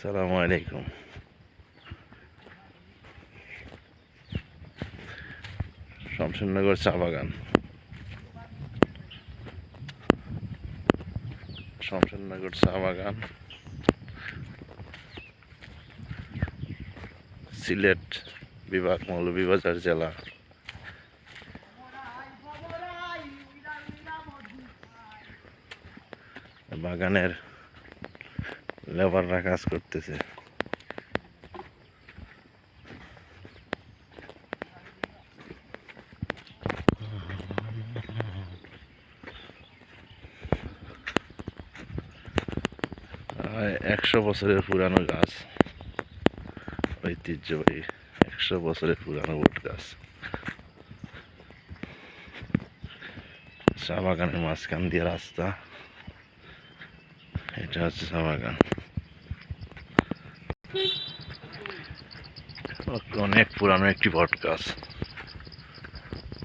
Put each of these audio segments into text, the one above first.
আসসালামু আলাইকুম। শমশেরনগর চা বাগান। শমশেরনগর চা বাগান। সিলেট বিভাগ মৌলভীবাজার জেলা। বাগানের লেবাররা কাজ করতেছে। একশো বছরের পুরানো গাছ। ঐতিহ্যবাহী একশো বছরের পুরানো বট গাছ। চা বাগানের মাঝখান দিয়ে রাস্তা। এটা হচ্ছে চা বাগান। অনেক পুরানো একটি বট গাছ।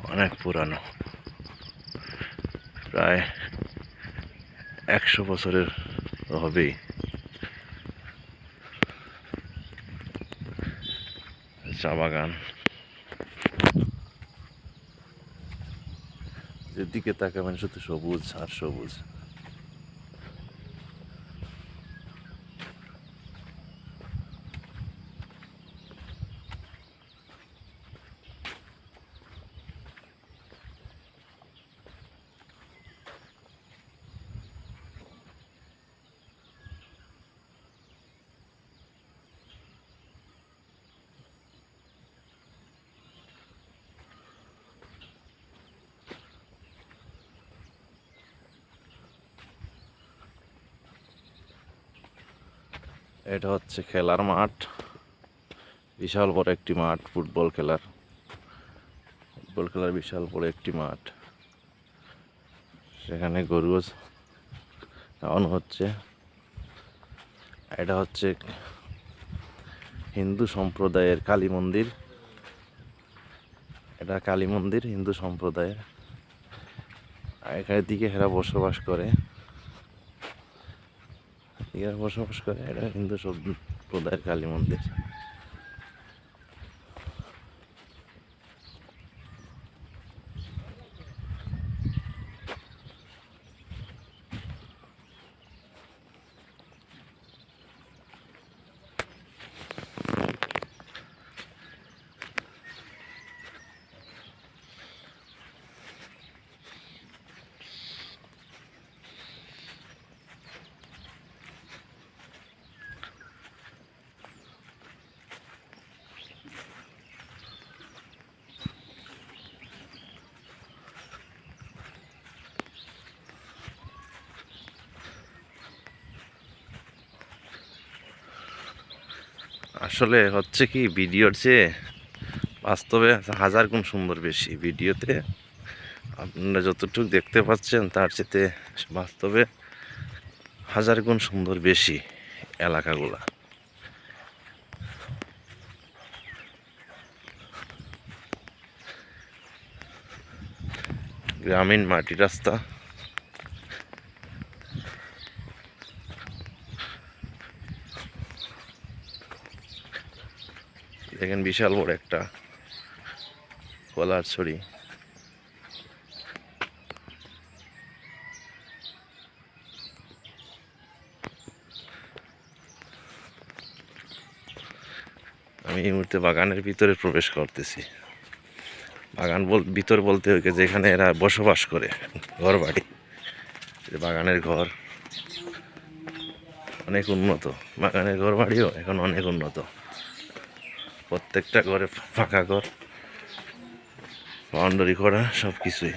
অনেক পুরানো। প্রায় একশো বছরের হবেই। চা বাগান। যেদিকে তাকাবেন, শুধু সবুজ আর সবুজ। এটা হচ্ছে খেলার মাঠ। বিশাল বড় একটি মাঠ, ফুটবল খেলার। ফুটবল খেলার বিশাল বড় একটি মাঠ। সেখানে গরু খাওয়ানো হচ্ছে। এটা হচ্ছে হিন্দু সম্প্রদায়ের কালী মন্দির। এটা কালী মন্দির, হিন্দু সম্প্রদায়ের। আর এখানে দিকে হেরা বসবাস করে। এরা বসবাস করে এটা হিন্দু সম্প্রদায়ের কালী মন্দির। আসলে হচ্ছে কি, ভিডিওর চেয়ে বাস্তবে হাজার গুণ সুন্দর বেশি ভিডিওতে। আপনারা যতটুকু দেখতে পাচ্ছেন, তার চেয়ে বাস্তবে হাজার গুণ সুন্দর বেশি এলাকাগুলা। গ্রামীণ মাটি রাস্তা। দেখেন বিশাল বড় একটা কলার ছড়ি। আমি এই মুহূর্তে বাগানের ভিতরে প্রবেশ করতেছি। বাগান বল, ভিতর বলতে হইকে যেখানে এরা বসবাস করে ঘর বাড়ি বাগানের ঘর অনেক উন্নত। বাগানের ঘর বাড়িও এখন অনেক উন্নত। প্রত্যেকটা ঘরে ফাঁকা ঘর বাউন্ডারি করা সব কিছুই